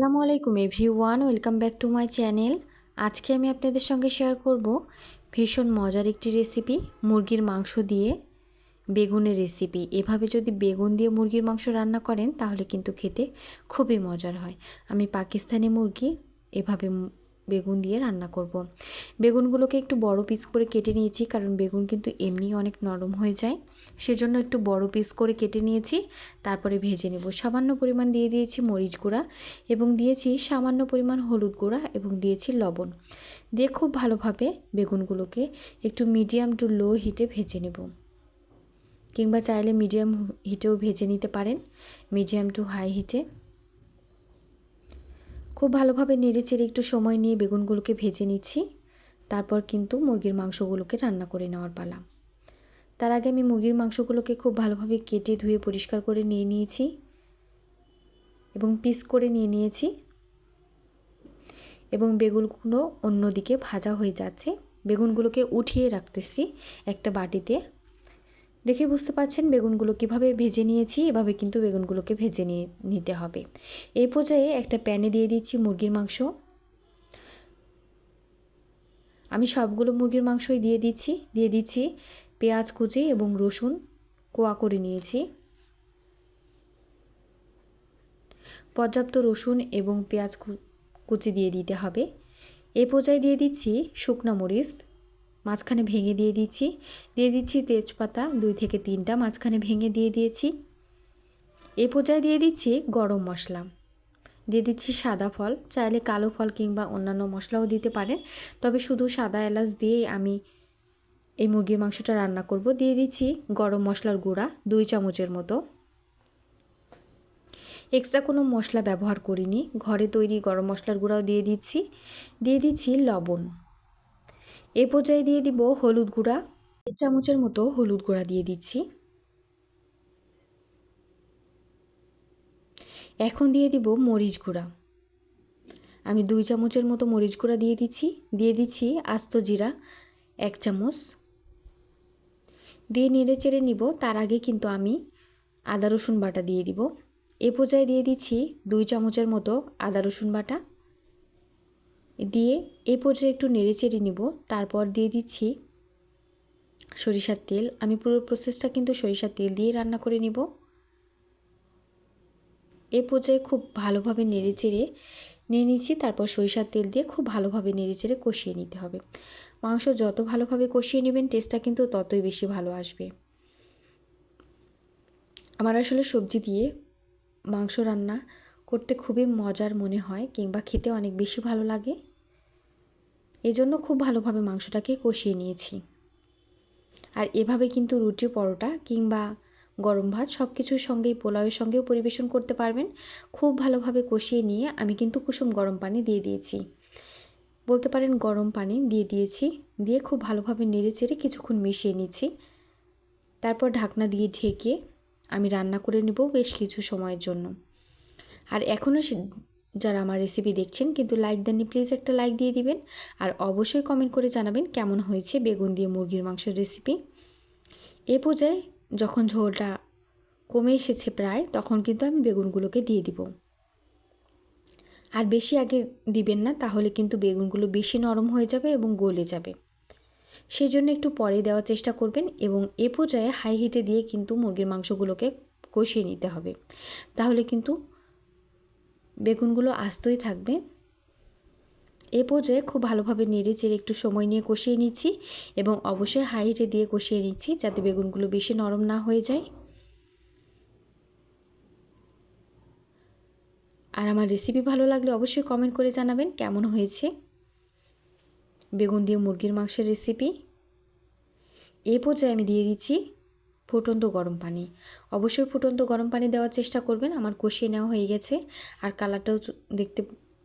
আসসালামু আলাইকুম everyone welcome back to my channel. আজকে আমি আপনাদের সঙ্গে শেয়ার করব ভীষণ মজার একটি রেসিপি, মুরগির মাংস দিয়ে বেগুনের রেসিপি। এভাবে যদি বেগুন দিয়ে মুরগির মাংস রান্না করেন, তাহলে কিন্তু খেতে খুবই মজার হয়। আমি পাকিস্তানি মুরগি, এভাবে বেগুন দিয়ে রান্না করব। বেগুনগুলোকে একটু বড় পিস করে কেটে নিয়েছি, কারণ বেগুন কিন্তু এমনি অনেক নরম হয়ে যায়। সেজন্য একটু বড় পিস করে কেটে নিয়েছি, তারপরে ভেজে নেব। সামান্য পরিমাণ দিয়ে দিয়েছি মরিচ গুঁড়া এবং দিয়েছি সামান্য পরিমাণ হলুদ গুঁড়া এবং দিয়েছি লবণ। দিয়ে খুব ভালোভাবে বেগুনগুলোকে একটু মিডিয়াম টু লো হিটে ভেজে নেব। কিংবা চাইলে মিডিয়াম হিটেও ভেজে নিতে পারেন মিডিয়াম টু হাই হিটে খুব ভালোভাবে নেড়েচেড়ে একটু সময় নিয়ে বেগুনগুলোকে ভেজে নিচ্ছি। তারপর কিন্তু মুরগির মাংসগুলোকে রান্না করে নেওয়ার পালা। তার আগে আমি মুরগির মাংসগুলোকে খুব ভালোভাবে কেটে ধুয়ে পরিষ্কার করে নিয়ে নিয়েছি এবং পিস করে নিয়ে নিয়েছি এবং বেগুনগুলো অন্যদিকে ভাজা হয়ে যাচ্ছে। বেগুনগুলোকে উঠিয়ে রাখতেছি একটা বাটিতে। দেখে বুঝতে পারছেন বেগুনগুলো কীভাবে ভেজে নিয়েছি, এভাবে কিন্তু বেগুনগুলোকে ভেজে নিয়ে নিতে হবে। এই পর্যায়ে একটা প্যানে দিয়ে দিচ্ছি মুরগির মাংস। আমি সবগুলো মুরগির মাংসই দিয়ে দিচ্ছি দিয়ে দিচ্ছি পেঁয়াজ কুচি এবং রসুন কোয়া করে নিয়েছি। পর্যাপ্ত রসুন এবং পেঁয়াজ কুচি দিয়ে দিতে হবে। এই পর্যায়ে দিয়ে দিচ্ছি শুকনা মরিচ মাঝখানে ভেঙে দিয়ে দিচ্ছি। দিয়ে দিচ্ছি তেজপাতা, দুই থেকে তিনটা মাঝখানে ভেঙে দিয়ে দিয়েছি। এই পর্যায়ে দিয়ে দিচ্ছি গরম মশলা। দিয়ে দিচ্ছি সাদা ফল, চাইলে কালো ফল কিংবা অন্যান্য মশলাও দিতে পারেন। তবে শুধু সাদা এলাচ দিয়েই আমি এই মুরগির মাংসটা রান্না করব। দিয়ে দিচ্ছি গরম মশলার গুঁড়া, দুই চামচের মতো। এক্সট্রা কোনো মশলা ব্যবহার করিনি। ঘরে তৈরি গরম মশলার গুঁড়াও দিয়ে দিচ্ছি। দিয়ে দিচ্ছি লবণ। এ পর্যায়ে দিয়ে দিব হলুদ গুঁড়া। এক চামচের মতো হলুদ গুঁড়া দিয়ে দিচ্ছি। এখন দিয়ে দিব মরিচ গুঁড়া। আমি দুই চামচের মতো মরিচ গুঁড়া দিয়ে দিচ্ছি। দিয়ে দিচ্ছি আস্ত জিরা, এক চামচ। দিয়ে নেড়ে চেড়ে নিব। তার আগে কিন্তু আমি আদা রসুন বাটা দিয়ে দিব। এ পর্যায়ে দিয়ে দিচ্ছি দুই চামচের মতো আদা রসুন বাটা। দিয়ে এই পর্যায়ে একটু নেড়ে চেড়ে নিব। তারপর দিয়ে দিচ্ছি সরিষার তেল। আমি পুরো প্রসেসটা কিন্তু সরিষার তেল দিয়ে রান্না করে নিব। এ পর্যায়ে খুব ভালোভাবে নেড়ে চেড়ে নিয়ে নিচ্ছি। তারপর সরিষার তেল দিয়ে খুব ভালোভাবে নেড়ে চেড়ে কষিয়ে নিতে হবে। মাংস যত ভালোভাবে কষিয়ে নেবেন টেস্টটা কিন্তু ততই বেশি ভালো আসবে। আমার আসলে সবজি দিয়ে মাংস রান্না করতে খুবই মজার মনে হয়, কিংবা খেতে অনেক বেশি ভালো লাগে। এজন্য খুব ভালোভাবে মাংসটাকে কষিয়ে নিয়েছি। আর এভাবে কিন্তু রুটি, পরোটা কিংবা গরম ভাত সব কিছুর সঙ্গেই, পোলাওয়ের সঙ্গেও পরিবেশন করতে পারবেন। খুব ভালোভাবে কষিয়ে নিয়ে আমি কিন্তু কুসুম গরম পানি দিয়ে দিয়েছি। বলতে পারেন গরম পানি দিয়ে দিয়েছি, দিয়ে খুব ভালোভাবে নেড়ে চেড়ে কিছুক্ষণ মিশিয়ে নিচ্ছি। তারপর ঢাকনা দিয়ে ঢেকে আমি রান্না করে নেব বেশ কিছু সময়ের জন্য। আর এখনও যারা আমার রেসিপি দেখছেন, কিন্তু লাইক দেননি প্লিজ একটা লাইক দিয়ে দিবেন। আর অবশ্যই কমেন্ট করে জানাবেন কেমন হয়েছে বেগুন দিয়ে মুরগির মাংসের রেসিপি এ পর্যায়ে যখন ঝোলটা কমে এসেছে প্রায়, তখন কিন্তু আমি বেগুনগুলোকে দিয়ে দিব। আর বেশি আগে দিবেন না, তাহলে কিন্তু বেগুনগুলো বেশি নরম হয়ে যাবে এবং গলে যাবে। সেই জন্য একটু পরে দেওয়ার চেষ্টা করবেন এবং এ পর্যায়ে হাই হিটে দিয়ে কিন্তু মুরগির মাংসগুলোকে কষিয়ে নিতে হবে। তাহলে কিন্তু বেগুনগুলো আস্তই থাকবে। এ পর্যায়ে খুব ভালোভাবে নেড়ে চেড়ে একটু সময় নিয়ে কষিয়ে নিচ্ছি এবং অবশ্যই হাই হিটে দিয়ে কষিয়ে নিচ্ছি যাতে বেগুনগুলো বেশি নরম না হয়ে যায়। আর আমার রেসিপি ভালো লাগলে অবশ্যই কমেন্ট করে জানাবেন কেমন হয়েছে। বেগুন দিয়ে মুরগির মাংসের রেসিপি এ পর্যায়ে আমি দিয়ে দিচ্ছি ফুটন্ত গরম পানি। অবশ্যই ফুটন্ত গরম পানি দেওয়ার চেষ্টা করবেন। আমার কষিয়ে নেওয়া হয়ে গেছে। আর কালারটাও দেখতে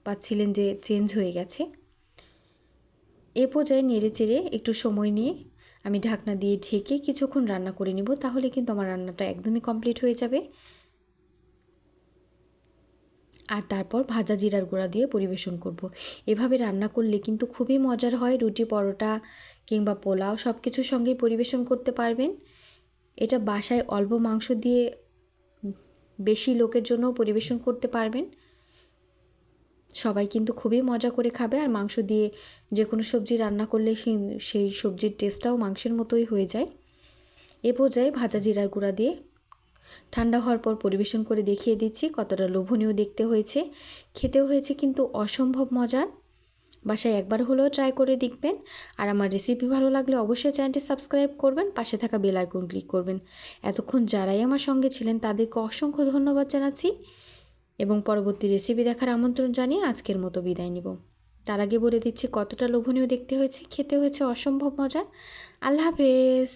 পাচ্ছিলেন যে চেঞ্জ হয়ে গেছে। এ পর্যায়ে নেড়ে চেড়ে একটু সময় নিয়ে আমি ঢাকনা দিয়ে ঢেকে কিছুক্ষণ রান্না করে নিব। তাহলে কিন্তু আমার রান্নাটা একদমই কমপ্লিট হয়ে যাবে। আর তারপর ভাজা জিরার গুঁড়া দিয়ে পরিবেশন করব। এভাবে রান্না করলে কিন্তু খুবই মজার হয়। রুটি, পরোটা কিংবা পোলাও সব কিছুর সঙ্গেই পরিবেশন করতে পারবেন। এটা বাসায় অল্প মাংস দিয়ে বেশি লোকের জন্যও পরিবেশন করতে পারবেন। সবাই কিন্তু খুবই মজা করে খাবে আর মাংস দিয়ে যে কোনো সবজি রান্না করলে সেই সেই সবজির টেস্টটাও মাংসের মতোই হয়ে যায়। এ পর্যায়ে ভাজা জিরার গুঁড়া দিয়ে ঠান্ডা হওয়ার পর পরিবেশন করে দেখিয়ে দিচ্ছি কতটা লোভনীয় দেখতে হয়েছে। খেতেও হয়েছে কিন্তু অসম্ভব মজার। বাসায় একবার হলেও ট্রাই করে দেখবেন। আর আমার রেসিপি ভালো লাগলে অবশ্যই চ্যানেলটি সাবস্ক্রাইব করবেন, পাশে থাকা বেল আইকন ক্লিক করবেন। এতক্ষণ যারাই আমার সঙ্গে ছিলেন তাদেরকে অসংখ্য ধন্যবাদ জানাচ্ছি এবং পরবর্তী রেসিপি দেখার আমন্ত্রণ জানিয়ে আজকের মতো বিদায় নিব। তার আগে বলে দিচ্ছি কতটা লোভনীয় দেখতে হয়েছে, খেতে হয়েছে অসম্ভব মজা আল্লাহ হাফেজ।